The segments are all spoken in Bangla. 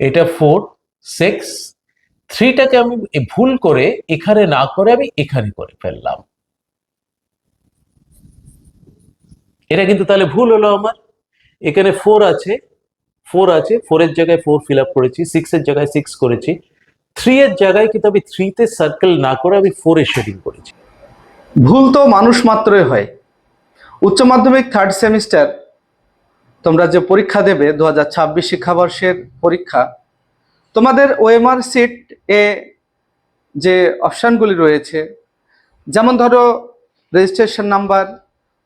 এটা ফোর সিক্স থ্রিটাকে আমি ভুল করে এখানে না করে আমি এখানে করে ফেললাম। এটা কিন্তু তাহলে ভুল হলো আমার। এখানে ফোর আছে ফোর আছে ফোরের জায়গায় ফোর ফিল আপ করেছি সিক্স এর জায়গায় সিক্স করেছি। থ্রি এর জায়গায় কিন্তু আমি থ্রিতে সার্কেল না করে আমি ফোরে শেডিং করেছি। ভুল তো মানুষ মাত্রই হয়। উচ্চ মাধ্যমিক থার্ড সেমিস্টার তোমরা যে পরীক্ষা দেবে দু হাজার ছাব্বিশ শিক্ষাবর্ষের পরীক্ষা, তোমাদের ওএমআর সিট এ যে অপশানগুলি রয়েছে, যেমন ধরো registration number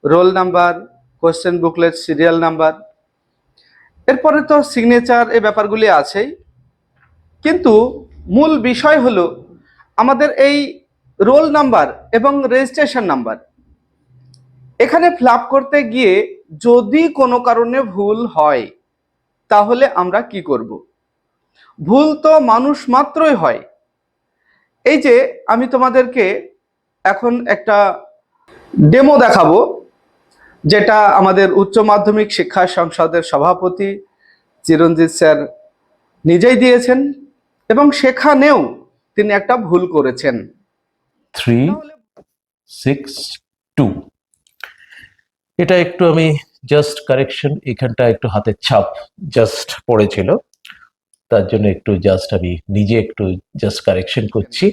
roll number question booklet serial number এরপরে তো সিগনেচার এ ব্যাপারগুলি আছেই, কিন্তু মূল বিষয় হলো আমাদের এই রোল নাম্বার এবং রেজিস্ট্রেশন নাম্বার এখানে ফ্লাপ করতে গিয়ে যদি কোনো কারণে ভুল হয় তাহলে আমরা কি করব? ভুল তো মানুষ মাত্রই হয়। এই যে আমি তোমাদেরকে এখন একটা ডেমো দেখাবো যেটা আমাদের উচ্চ মাধ্যমিক শিক্ষা সংসদের সভাপতি চিরঞ্জিত স্যার নিজেই দিয়েছেন এবং সেখানেও তিনি একটা ভুল করেছেন। থ্রি সিক্স টু এটা একটু আমি জাস্ট কারেকশন এখানটা একটু হাতের ছাপ জাস্ট পড়েছিল। তার জন্য একটু জাস্ট আমি নিজে একটু জাস্ট কারেকশন করছি।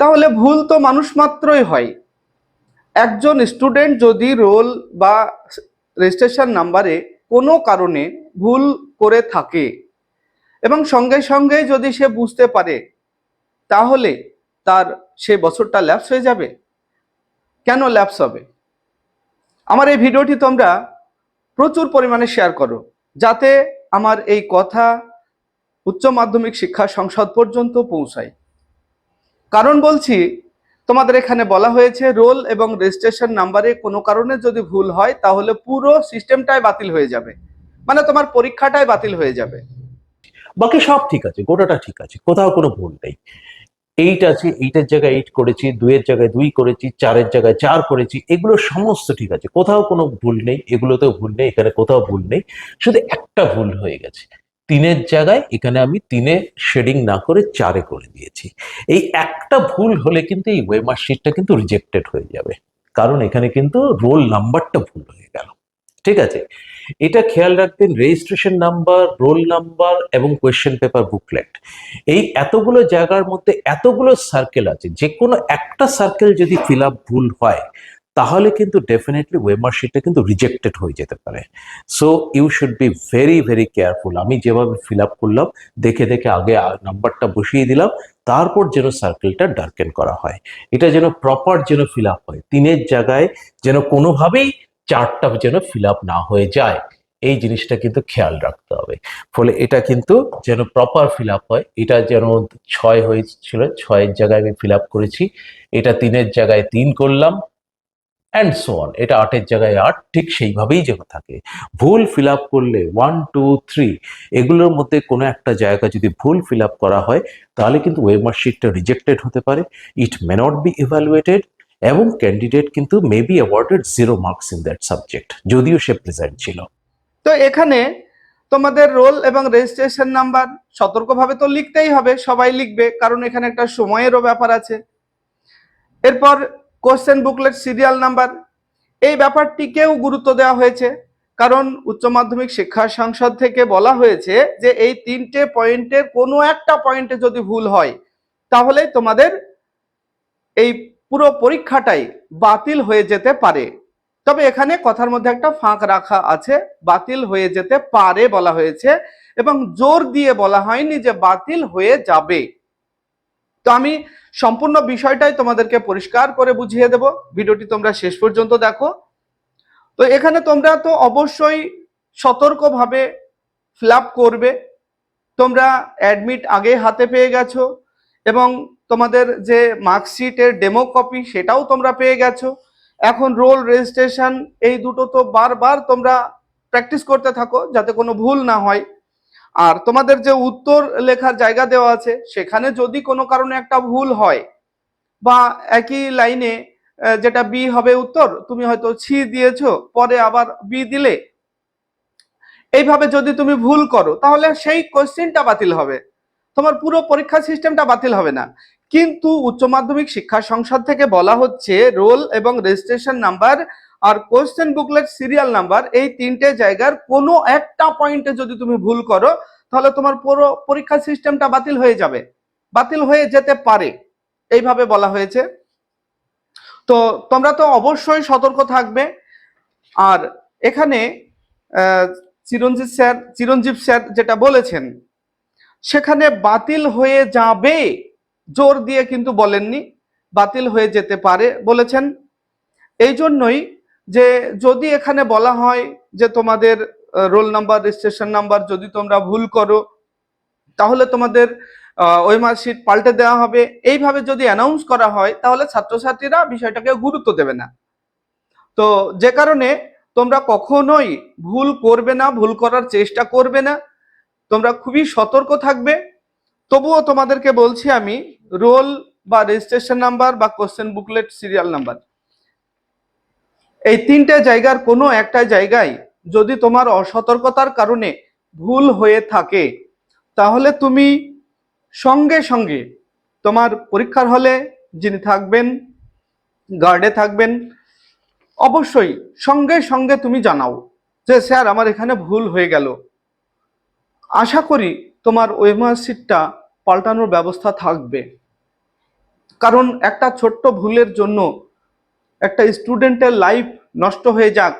তাহলে ভুল তো মানুষ মাত্রই হয়। একজন স্টুডেন্ট যদি রোল বা রেজিস্ট্রেশন নাম্বারে কোনো কারণে ভুল করে থাকে এবং সঙ্গে সঙ্গে যদি সে বুঝতে পারে, তাহলে তার সে বছরটা ল্যাপস হয়ে যাবে। কেন ল্যাপস হবে? আমার এই ভিডিওটি তোমরা প্রচুর পরিমাণে শেয়ার করো, যাতে আমার এই কথা উচ্চ মাধ্যমিক শিক্ষা সংসদ পর্যন্ত পৌঁছায়। কারণ বলছি, তোমাদের এখানে বলা হয়েছে রোল এবং রেজিস্ট্রেশন নাম্বারে কোনো কারণে যদি ভুল হয়, তাহলে পুরো সিস্টেমটাই বাতিল হয়ে যাবে। মানে তোমার পরীক্ষাটাই বাতিল হয়ে যাবে। বাকি সব ঠিক আছে, গোটাটা ঠিক আছে, কোথাও কোনো ভুল নেই। এইট আছে এইটার জায়গায় এইট করেছি, দুইয়ের জায়গায় দুই করেছি, চারের জায়গায় চার করেছি, এগুলো সমস্ত ঠিক আছে। কোথাও কোনো ভুল নেই, এগুলোতেও ভুল নেই, এখানে কোথাও ভুল নেই, শুধু একটা ভুল হয়ে গেছে। তিনের জায়গায় এখানে আমি তিনে শেডিং না করে চারে করে দিয়েছি। এই একটা ভুল হলে কিন্তু এই ওয়েমার শিটটা কিন্তু রিজেক্টেড হয়ে যাবে। কারণ এখানে কিন্তু রোল নাম্বারটা ভুল হয়ে গেল। ঠিক আছে? এটা খেয়াল রাখবেন রেজিস্ট্রেশন নাম্বার রোল নাম্বার এবং কোয়েশ্চেন পেপার বুকলেট এই এতগুলো জায়গার মধ্যে এতগুলো সার্কেল আছে যে কোনো একটা সার্কেল যদি ফিল আপ ভুল হয়, তাহলে কিন্তু ডেফিনেটলি ওয়েমার শিটটা কিন্তু রিজেক্টেড হয়ে যেতে পারে। So you should be very very careful আমি যেভাবে ফিল আপ করলাম, দেখে দেখে আগে নাম্বারটা বসিয়ে দিলাম, তারপর যেন সার্কেলটা ডার্কেন করা হয়। এটা যেন প্রপার যেন ফিল আপ হয়। তিনের জায়গায় যেন কোনোভাবেই চারটা যেন ফিল আপ না হয়ে যায়। এই জিনিসটা কিন্তু খেয়াল রাখতে হবে। ফলে এটা কিন্তু যেন প্রপার ফিল আপ হয়, এটা যেন ছয় হয়েছিল, ছয়ের জায়গায় আমি ফিল আপ করেছি, এটা তিনের জায়গায় তিন করলাম অ্যান্ড সো অন এটা আটের জায়গায় আট, ঠিক সেইভাবেই যেন থাকে। ভুল ফিল আপ করলে ওয়ান টু থ্রি এগুলোর মধ্যে কোনো একটা জায়গা যদি ভুল ফিল আপ করা হয়, তাহলে কিন্তু ওয়েমার শিটটা রিজেক্টেড হতে পারে। It may not be evaluated এবং ক্যান্ডিডেট কিন্তু maybe awarded zero marks in that subject যদিও সে প্রেজেন্ট ছিল। তো এখানে তোমাদের রোল এবং রেজিস্ট্রেশন নাম্বার সতর্কভাবে তো লিখতেই হবে, সবাই লিখবে, কারণ এখানে একটা সময়েরও ব্যাপার আছে। এরপর কোশ্চেন বুকলেট সিরিয়াল নাম্বার এই ব্যাপারটিকেও গুরুত্ব দেওয়া হয়েছে, কারণ উচ্চ মাধ্যমিক শিক্ষা সংসদ থেকে বলা হয়েছে যে এই তিনটে পয়েন্টের কোনো একটা পয়েন্টে যদি ভুল হয়, তাহলে তোমাদের এই পুরো পরীক্ষাটাই বাতিল হয়ে যেতে পারে। তবে এখানে কথার মধ্যে একটা ফাঁক রাখা আছে, বাতিল হয়ে যেতে পারে বলা হয়েছে এবং জোর দিয়ে বলা হয়নি যে বাতিল হয়ে যাবে। তো আমি সম্পূর্ণ বিষয়টাই তোমাদেরকে পরিষ্কার করে বুঝিয়ে দেব। ভিডিওটি তোমরা শেষ পর্যন্ত দেখো। তো এখানে তোমরা তো অবশ্যই সতর্কভাবে ফিল করবে। তোমরা অ্যাডমিট আগে হাতে পেয়ে গেছো এবং তোমাদের যে মার্কশিটের ডেমো কপি সেটাও তোমরা পেয়ে গেছো। এখন রোল রেজিস্ট্রেশন এই দুটো তো বারবার তোমরা প্র্যাকটিস করতে থাকো, যাতে কোনো ভুল না হয়। আর তোমাদের যে উত্তর লেখার জায়গা দেওয়া আছে, সেখানে যদি কোনো কারণে একটা ভুল হয়, বা একই লাইনে যেটা বি হবে উত্তর, তুমি হয়তো ছি দিয়েছ, পরে আবার বি দিলে। এইভাবে যদি তুমি ভুল করো, তাহলে সেই কোশ্চেনটা বাতিল হবে। তোমার পুরো পরীক্ষা সিস্টেমটা বাতিল হবে না। কিন্তু উচ্চ মাধ্যমিক শিক্ষা সংসদ থেকে বলা হচ্ছে রোল এবং রেজিস্ট্রেশন নাম্বার আর কোশ্চেন বুকলেট সিরিয়াল নাম্বার এই তিনটে জায়গার কোনো একটা পয়েন্টে যদি তুমি ভুল করো, তাহলে তোমার পুরো পরীক্ষা সিস্টেমটা বাতিল হয়ে যাবে। বাতিল হয়ে যেতে পারে, এইভাবে বলা হয়েছে। তো তোমরা তো অবশ্যই সতর্ক থাকবে। আর এখানে চিরঞ্জিত স্যার চিরঞ্জীব স্যার যেটা বলেছেন, সেখানে বাতিল হয়ে যাবে। জোর দিয়ে কিন্তু বলেননি, বাতিল হয়ে যেতে পারে বলেছেন। এই জন্যই যে যদি এখানে বলা হয় যে তোমাদের রোল নাম্বার, রেজিস্ট্রেশন নাম্বার যদি তোমরা ভুল করো, তাহলে তোমাদের ওই মার্কশিট পাল্টে দেওয়া হবে। এইভাবে যদি অ্যানাউন্স করা হয়, তাহলে ছাত্রছাত্রীরা বিষয়টাকে গুরুত্ব দেবে না। তো যে কারণে তোমরা কখনোই ভুল করবে না, ভুল করার চেষ্টা করবে না। তোমরা খুবই সতর্ক থাকবে। তবুও তোমাদেরকে বলছি আমি রোল বা রেজিস্ট্রেশন নাম্বার বা কোশ্চেন বুকলেট সিরিয়াল নাম্বার এই তিনটে জায়গার কোনো একটা জায়গায় যদি তোমার অসতর্কতার কারণে ভুল হয়ে থাকে, তাহলে তুমি সঙ্গে সঙ্গে তোমার পরীক্ষার হলে যিনি থাকবেন গার্ডে থাকবেন, অবশ্যই সঙ্গে সঙ্গে তুমি জানাও যে, স্যার, আমার এখানে ভুল হয়ে গেল। আশা করি তোমার ওয়েমার সিটটা পাল্টানোর ব্যবস্থা থাকবে। কারণ একটা ছোট্ট ভুলের জন্য একটা স্টুডেন্টের লাইফ নষ্ট হয়ে যাক,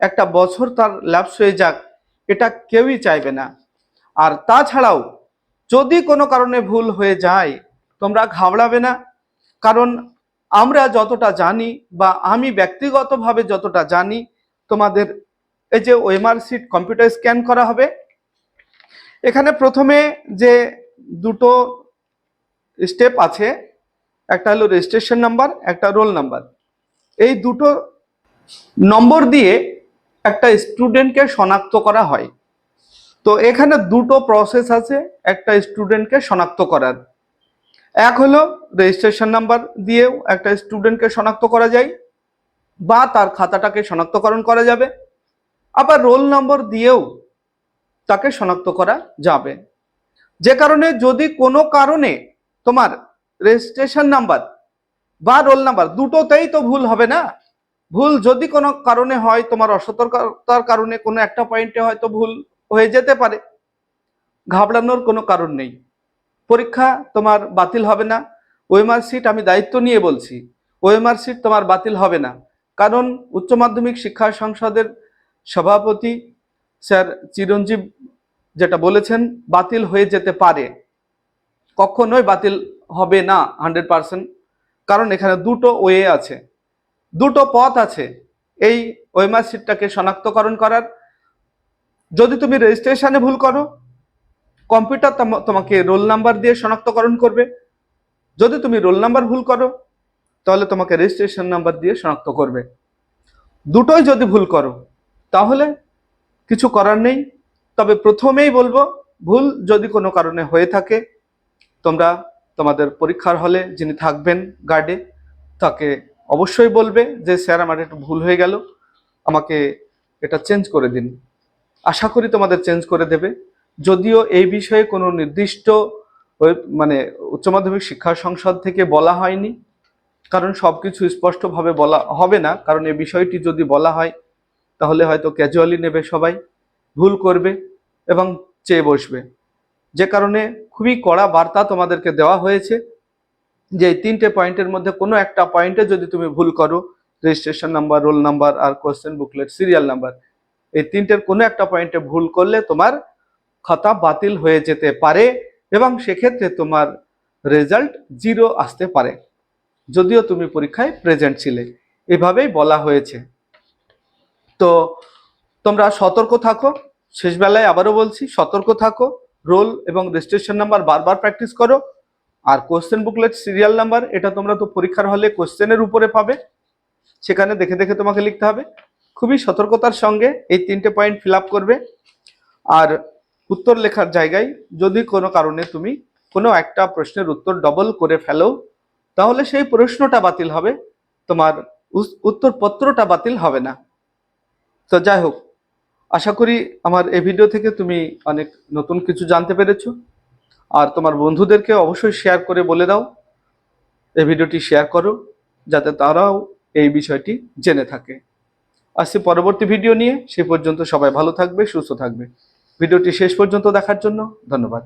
একটা বছর তার ল্যাপস হয়ে যাক, এটা কেউই চাইবে না। আর তাছাড়াও যদি কোনো কারণে ভুল হয়ে যায়, তোমরা ঘাবড়াবে না। কারণ আমরা যতটা জানি বা আমি ব্যক্তিগতভাবে যতটা জানি, তোমাদের এই যে ওয়েমার সিট কম্পিউটার স্ক্যান করা হবে। এখানে প্রথমে যে দুটো স্টেপ আছে। একটা হলো রেজিস্ট্রেশন নাম্বার একটা রোল নাম্বার এই দুটো নম্বর দিয়ে একটা স্টুডেন্টকে শনাক্ত করা হয়। তো এখানে দুটো প্রসেস আছে, একটা স্টুডেন্টকে শনাক্ত করার। এক হলো রেজিস্ট্রেশন নাম্বার দিয়েও একটা স্টুডেন্টকে শনাক্ত করা যায়, বা তার খাতাটাকে শনাক্তকরণ করা যাবে। আবার রোল নম্বর দিয়েও তাকে শনাক্ত করা যাবে। যে কারণে যদি কোনো কারণে তোমার রেজিস্ট্রেশন নাম্বার বা রোল নাম্বার দুটোতেই তো ভুল হবে না? ভুল যদি কোনো কারণে হয়, তোমার অসতর্কতার কারণে কোনো একটা পয়েন্টে হয়তো ভুল হয়ে যেতে পারে। ঘাবড়ানোর কোনো কারণ নেই। পরীক্ষা তোমার বাতিল হবে না। ওয়েমার সিট আমি দায়িত্ব নিয়ে বলছি। ওয়েমার সিট তোমার বাতিল হবে না। কারণ উচ্চ মাধ্যমিক শিক্ষা সংসদের সভাপতি স্যার চিরঞ্জীব যেটা বলেছেন, বাতিল হয়ে যেতে পারে। কখনোই বাতিল হবে না হান্ড্রেড পার্সেন্ট। কারণ এখানে দুটো ওয়ে আছে। দুটো পথ আছে এই ওয়েমার সিটটাকে শনাক্তকরণ করার। যদি তুমি রেজিস্ট্রেশনে ভুল করো, কম্পিউটার তম- তোমাকে রোল নাম্বার দিয়ে শনাক্তকরণ করবে। যদি তুমি রোল নাম্বার ভুল করো, তাহলে তোমাকে রেজিস্ট্রেশন নাম্বার দিয়ে শনাক্ত করবে। দুটোই যদি ভুল করো, তাহলে কিছু করার নেই। তবে প্রথমেই বলব, ভুল যদি কোনো কারণে হয়ে থাকে, তোমরা তোমাদের পরীক্ষার হলে যিনি থাকবেন গার্ডে তাকে অবশ্যই বলবে যে, স্যার, আমার একটু ভুল হয়ে গেল, আমাকে এটা চেঞ্জ করে দিন। আশা করি তোমাদের চেঞ্জ করে দেবে। যদিও এই বিষয়ে কোনো নির্দিষ্ট মানে উচ্চ মাধ্যমিক শিক্ষা সংসদ থেকে বলা হয়নি, কারণ সব কিছু স্পষ্টভাবে বলা হবে না, কারণ এই বিষয়টি যদি বলা হয়, তাহলে হয়তো ক্যাজুয়ালি নেবে সবাই, ভুল করবে। এবং চেয়ে বসবে। যে কারণে খুবই কড়া বার্তা তোমাদেরকে দেওয়া হয়েছে যে এই তিনটে পয়েন্টের মধ্যে কোনো একটা পয়েন্টে যদি তুমি ভুল করো রেজিস্ট্রেশন নাম্বার রোল নাম্বার আর কোশ্চেন বুকলেট সিরিয়াল নাম্বার এই তিনটের কোনো একটা পয়েন্টে ভুল করলে তোমার খাতা বাতিল হয়ে যেতে পারে এবং সেক্ষেত্রে তোমার রেজাল্ট জিরো আসতে পারে। যদিও তুমি পরীক্ষায় প্রেজেন্ট ছিলে। এভাবেই বলা হয়েছে। তো তোমরা সতর্ক থাকো। শেষ বেলায় আবারও বলছি, সতর্ক থাকো, রোল এবং রেজিস্ট্রেশন নাম্বার বারবার প্র্যাকটিস করো। আর কোশ্চেন বুকলেট সিরিয়াল নাম্বার এটা তোমরা তো পরীক্ষার হলে কোশ্চেনের উপরে পাবে। সেখানে দেখে দেখে তোমাকে লিখতে হবে। খুবই সতর্কতার সঙ্গে এই তিনটে পয়েন্ট ফিল করবে। আর উত্তর লেখার জায়গায় যদি কোনো কারণে তুমি কোনো একটা প্রশ্নের উত্তর ডবল করে ফেলো, তাহলে সেই প্রশ্নটা বাতিল হবে। তোমার উত্তরপত্রটা বাতিল হবে না। তো যাই হোক আশা করি আমার এই ভিডিও থেকে তুমি অনেক নতুন কিছু জানতে পেরেছ। আর তোমার বন্ধুদেরকে অবশ্যই শেয়ার করে বলে দাও। এই ভিডিওটি শেয়ার করো, যাতে তারাও এই বিষয়টি জেনে থাকে। আসছি পরবর্তী ভিডিও নিয়ে। সে পর্যন্ত সবাই ভালো থাকবে, সুস্থ থাকবে। ভিডিওটি শেষ পর্যন্ত দেখার জন্য ধন্যবাদ।